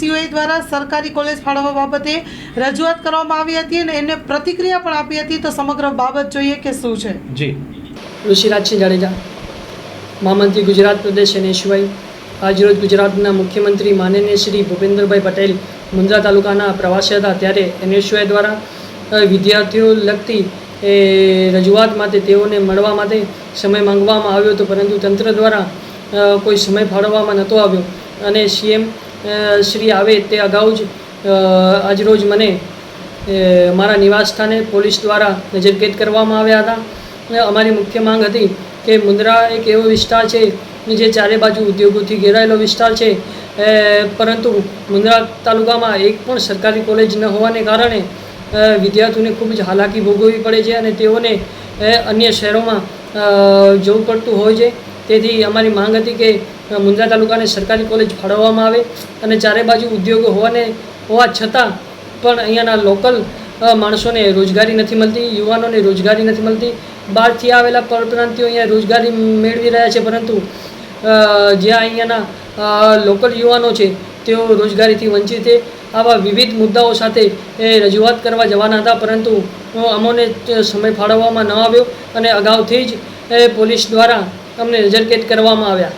COA દ્વારા સરકારી college ફાળવવા બાબતે રજૂઆત કરવામાં આવી હતી અને એને પ્રતિક્રિયા પણ આપી હતી. તો સમગ્ર બાબત જોઈએ કે શું છે? જી. ઋષિરાજસિંહ જાડેજા મહામંત્રી ગુજરાત પ્રદેશ અને સિવાય આજરોજ ગુજરાતના મુખ્યમંત્રી માનનીય શ્રી ભૂપેન્દ્રભાઈ પટેલ મુન્દ્રા તાલુકાના પ્રવાસે હતા. ત્યારે એનએસયુઆઈ દ્વારા વિદ્યાર્થીઓ લગતી એ રજૂઆત માટે તેઓને મળવા માટે સમય માંગવામાં આવ્યો હતો. પરંતુ તંત્ર દ્વારા કોઈ સમય ફાળવવામાં નહોતો આવ્યો. અને સીએમ શ્રી આવે તે અગાઉ જ આજરોજ મને મારા નિવાસ સ્થાને પોલીસ દ્વારા નજરકેદ કરવામાં આવ્યા હતા. અમારી મુખ્ય માંગ હતી કે મુન્દ્રા એક એવો વિસ્તાર છે, જે ચારે બાજુ ઉદ્યોગોથી ઘેરાયેલો વિસ્તાર છે. પરંતુ મુન્દ્રા તાલુકામાં એક પણ સરકારી કોલેજ ન હોવાને કારણે વિદ્યાર્થીઓને ખૂબ જ હાલાકી ભોગવવી પડે છે અને તેઓને અન્ય શહેરોમાં જવું પડતું હોય છે. તેથી અમારી માંગ હતી કે મુન્દ્રા તાલુકાને સરકારી કોલેજ ફાળવવામાં આવે અને ચારે બાજુ ઉદ્યોગો હોવાને, હોવા છતાં પણ અહીંયાના લોકલ માણસોને રોજગારી નથી મળતી, યુવાનોને રોજગારી નથી મળતી. બહારથી આવેલા પરપ્રાંતિઓ અહીંયા રોજગારી મેળવી રહ્યા છે, પરંતુ જ્યાં અહીંયાના લોકલ યુવાનો છે, તેઓ રોજગારીથી વંચિત છે. આવા વિવિધ મુદ્દાઓ સાથે એ રજૂઆત કરવા જવાના હતા, પરંતુ અમોને સમય ફાળવવામાં ન આવ્યો અને અગાઉથી જ એ પોલીસ દ્વારા અમને નજરકેદ કરવામાં આવ્યા.